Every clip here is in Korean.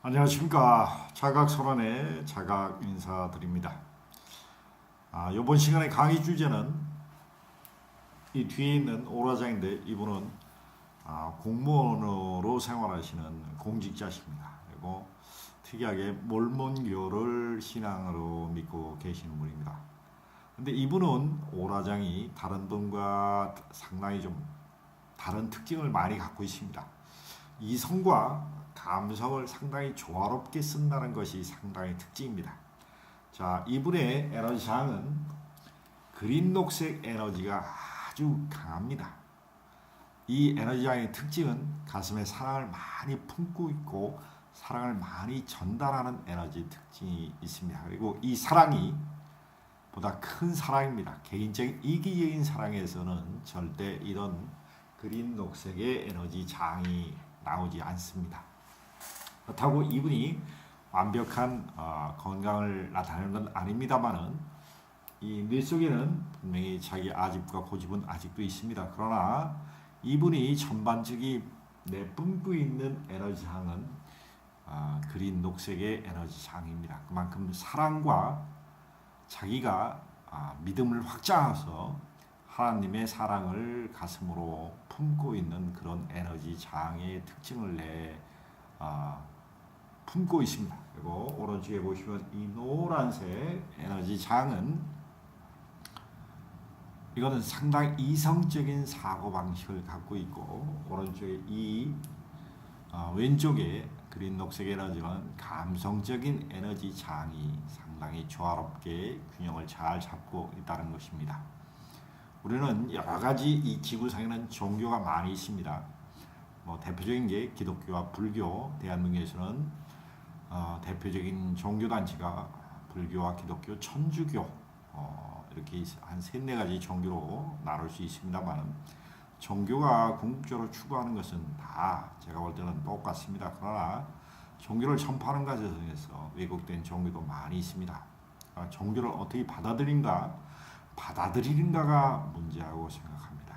안녕하십니까 자각선언의 자각 인사드립니다. 아, 이번 시간의 강의 주제는 이 뒤에 있는 오라장인데 이분은 아, 공무원으로 생활하시는 공직자십니다. 그리고 특이하게 몰몬교를 신앙으로 믿고 계시는 분입니다. 근데 이분은 오라장이 다른 분과 상당히 좀 다른 특징을 많이 갖고 있습니다. 이성과 감성을 상당히 조화롭게 쓴다는 것이 상당히 특징입니다. 자, 이분의 에너지장은 그린 녹색 에너지가 아주 강합니다. 이 에너지장의 특징은 가슴에 사랑을 많이 품고 있고 사랑을 많이 전달하는 에너지 특징이 있습니다. 그리고 이 사랑이 보다 큰 사랑입니다. 개인적인 이기적인 사랑에서는 절대 이런 그린 녹색의 에너지 장이 나오지 않습니다. 그렇다고 이분이 완벽한 어, 건강을 나타내는 건 아닙니다만은 이뇌 속에는 분명히 자기 아집과 고집은 아직도 있습니다. 그러나 이분이 전반적인 내뿜고 있는 에너지장은 어, 그린 녹색의 에너지장입니다. 그만큼 사랑과 자기가 아, 믿음을 확장해서 하나님의 사랑을 가슴으로 품고 있는 그런 에너지 장의 특징을 내 아, 품고 있습니다. 그리고 오른쪽에 보시면 이 노란색 에너지 장은 이거는 상당히 이성적인 사고 방식을 갖고 있고 오른쪽에 이 어, 왼쪽에 그린 녹색 에너지는 감성적인 에너지 장이 상당히 조화롭게 균형을 잘 잡고 있다는 것입니다. 우리는 여러 가지 이 지구상에는 종교가 많이 있습니다. 뭐 대표적인 게 기독교와 불교, 대한민국에서는 어, 대표적인 종교 단체가 불교와 기독교, 천주교 어, 이렇게 한 세네 가지 종교로 나눌 수 있습니다만 종교가 궁극적으로 추구하는 것은 다 제가 볼 때는 똑같습니다. 그러나 종교를 전파하는 과정에서 왜곡된 종교도 많이 있습니다. 아, 종교를 어떻게 받아들인가, 받아들이는가가 문제라고 생각합니다.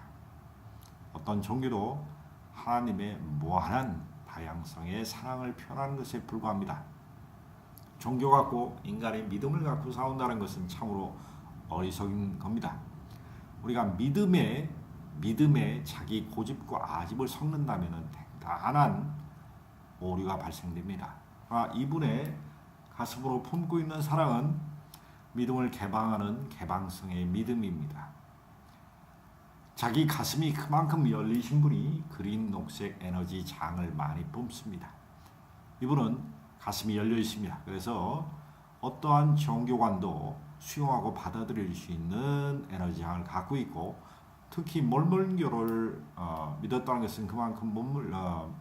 어떤 종교도 하나님의 무한한 다양성의 사랑을 표현하는 것에 불과합니다. 종교 갖고 인간의 믿음을 갖고 싸운다는 것은 참으로 어리석인 겁니다. 우리가 믿음에 믿음에 자기 고집과 아집을 섞는다면 대단한 오류가 발생됩니다. 아, 이분의 가슴으로 품고 있는 사랑은 믿음을 개방하는 개방성의 믿음입니다. 자기 가슴이 그만큼 열리신 분이 그린 녹색 에너지 장을 많이 뿜습니다. 이분은 가슴이 열려 있습니다. 그래서 어떠한 종교관도 수용하고 받아들일 수 있는 에너지 장을 갖고 있고 특히 몰몰교를 어, 믿었다는 것은 그만큼 몰몰, 어,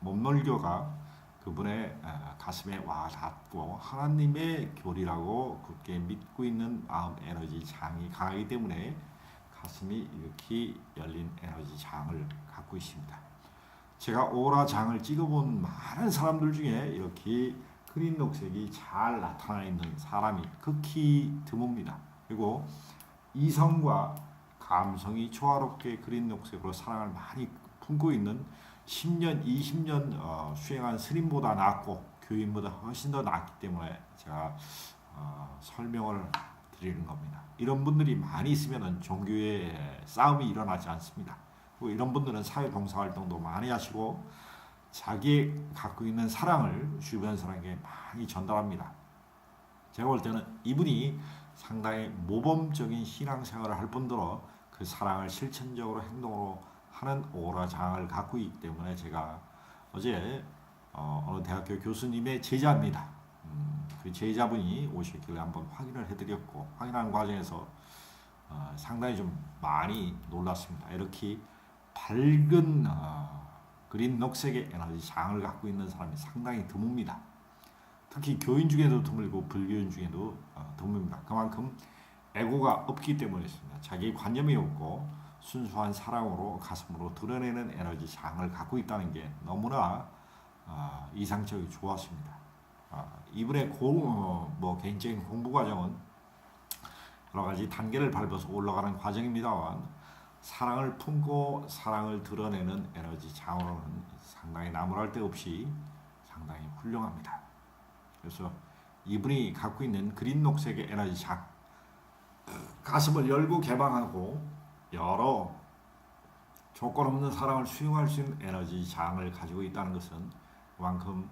몰몰교가 그분의 어, 가슴에 와 닿고 하나님의 교리라고 굳게 믿고 있는 마음 에너지 장이 강하기 때문에 가슴이 이렇게 열린 에너지 장을 갖고 있습니다. 제가 오라 장을 찍어본 많은 사람들 중에 이렇게 그린 녹색이 잘 나타나 있는 사람이 극히 드뭅니다. 그리고 이성과 감성이 조화롭게 그린 녹색으로 사랑을 많이 품고 있는 10년, 20년 어, 수행한 스님보다 낫고 교인보다 훨씬 더 낫기 때문에 제가 어, 설명을 드리는 겁니다. 이런 분들이 많이 있으면 종교에 싸움이 일어나지 않습니다. 그리고 이런 분들은 사회 봉사 활동도 많이 하시고 자기 갖고 있는 사랑을 주변 사람에게 많이 전달합니다. 제가 볼 때는 이분이 상당히 모범적인 신앙생활을 할 뿐더러 그 사랑을 실천적으로 행동으로 하는 오라장을 갖고 있기 때문에 제가 어제 어, 어느 대학교 교수님의 제자입니다. 음, 그 제자분이 오셨길래 한번 확인을 해드렸고 확인하는 과정에서 어, 상당히 좀 많이 놀랐습니다. 이렇게 밝은 어, 그린 녹색의 에너지 장을 갖고 있는 사람이 상당히 드뭅니다. 특히 교인 중에도 드물고 불교인 중에도 어, 드뭅니다. 그만큼 에고가 없기 때문이었습니다. 자기 관념이 없고 순수한 사랑으로 가슴으로 드러내는 에너지 장을 갖고 있다는 게 너무나 어, 이상적이고 좋았습니다. 어, 이분의 공, 어, 뭐 개인적인 공부 과정은 여러 가지 단계를 밟아서 올라가는 과정입니다만 사랑을 품고 사랑을 드러내는 에너지 장으로는 상당히 나무랄 데 없이 상당히 훌륭합니다. 그래서 이분이 갖고 있는 그린 녹색의 에너지 장 가슴을 열고 개방하고 여러 조건 없는 사랑을 수용할 수 있는 에너지 장을 가지고 있다는 것은 그만큼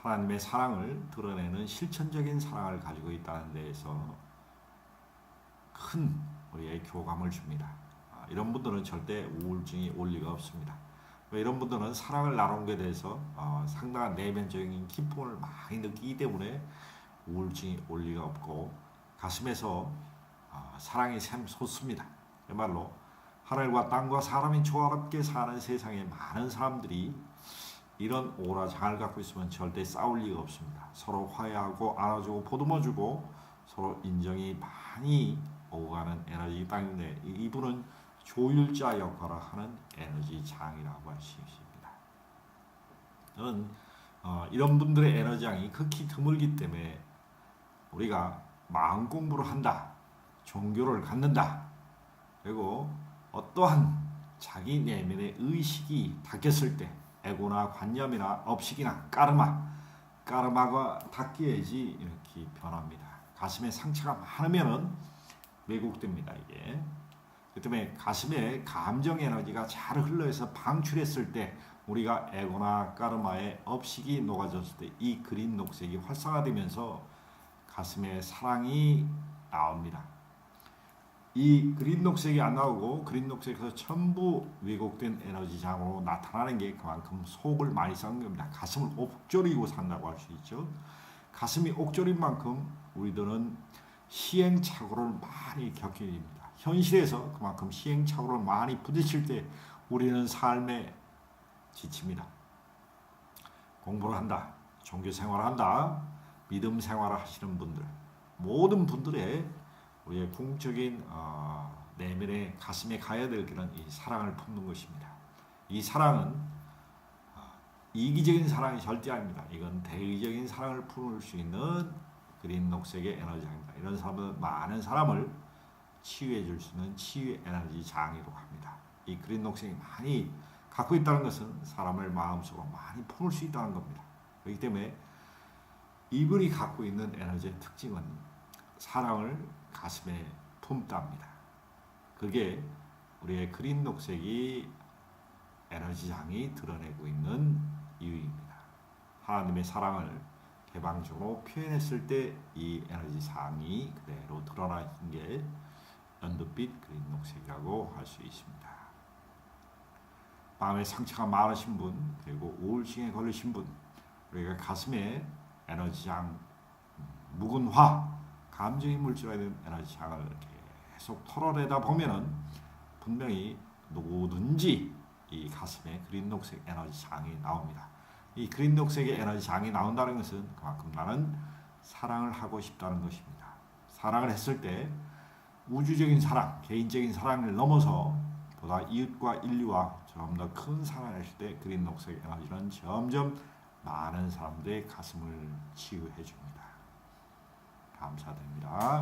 하나님의 사랑을 드러내는 실천적인 사랑을 가지고 있다는 데에서 큰 우리의 교감을 줍니다. 아, 이런 분들은 절대 우울증이 올 리가 없습니다. 왜 이런 분들은 사랑을 나눈 것에 대해서 어, 상당한 내면적인 기쁨을 많이 느끼기 때문에 우울증이 올 리가 없고 가슴에서 어, 사랑이 샘솟습니다. 그 말로 하늘과 땅과 사람이 조화롭게 사는 세상에 많은 사람들이 이런 오라장을 갖고 있으면 절대 싸울 리가 없습니다. 서로 화해하고 안아주고 보듬어주고 서로 인정이 많이 오가는 에너지 땅인데 이- 이분은 조율자 역할을 하는 에너지 장이라고 할 수 있습니다. 저는 어, 이런 분들의 에너지장이 극히 드물기 때문에 우리가 마음 공부를 한다, 종교를 갖는다, 그리고 어떠한 자기 내면의 의식이 닫혔을 때 에고나 관념이나 업식이나 까르마 까르마가 닦여야지 이렇게 변합니다. 가슴에 상처가 많으면은 왜곡됩니다 이게. 그 때문에 가슴에 감정 에너지가 잘 흘러서 방출했을 때 우리가 에고나 까르마의 업식이 녹아졌을 때 이 그린 녹색이 활성화되면서 가슴에 사랑이 나옵니다. 이 그린 녹색이 안 나오고 그린 녹색에서 전부 왜곡된 에너지장으로 나타나는 게 그만큼 속을 많이 썩는 겁니다. 가슴을 옥졸이고 산다고 할 수 있죠. 가슴이 옥졸인 만큼 우리들은 시행착오를 많이 겪게 됩니다. 현실에서 그만큼 시행착오를 많이 부딪힐 때 우리는 삶에 지칩니다. 공부를 한다, 종교 생활을 한다, 믿음 생활을 하시는 분들, 모든 분들의 우리의 궁적인 어, 내면의 가슴에 가야 될 길은 이 사랑을 품는 것입니다. 이 사랑은 어, 이기적인 사랑이 절대 아닙니다. 이건 대의적인 사랑을 품을 수 있는 그린 녹색의 에너지입니다. 이런 사람은 많은 사람을 치유해 줄 수 있는 치유 에너지 장이라고 합니다. 이 그린 녹색이 많이 갖고 있다는 것은 사람을 마음속으로 많이 품을 수 있다는 겁니다. 그렇기 때문에 이분이 갖고 있는 에너지의 특징은 사랑을 가슴에 품답니다. 그게 우리의 그린 녹색이 에너지장이 드러내고 있는 이유입니다. 하나님의 사랑을 개방적으로 표현했을 때 이 에너지장이 그대로 드러나는 게 연두빛 그린 녹색이라고 할 수 있습니다. 마음에 상처가 많으신 분 그리고 우울증에 걸리신 분 우리가 가슴에 에너지장 묵은 화 감정이 물질화되는 에너지장을 계속 털어내다 보면은 분명히 누구든지 이 가슴에 그린 녹색 에너지장이 나옵니다. 이 그린 녹색의 에너지장이 나온다는 것은 그만큼 나는 사랑을 하고 싶다는 것입니다. 사랑을 했을 때 우주적인 사랑, 개인적인 사랑을 넘어서 보다 이웃과 인류와 좀더큰 사랑을 했을 때 그린 녹색 에너지는 점점 많은 사람들의 가슴을 치유해 줍니다. 감사드립니다.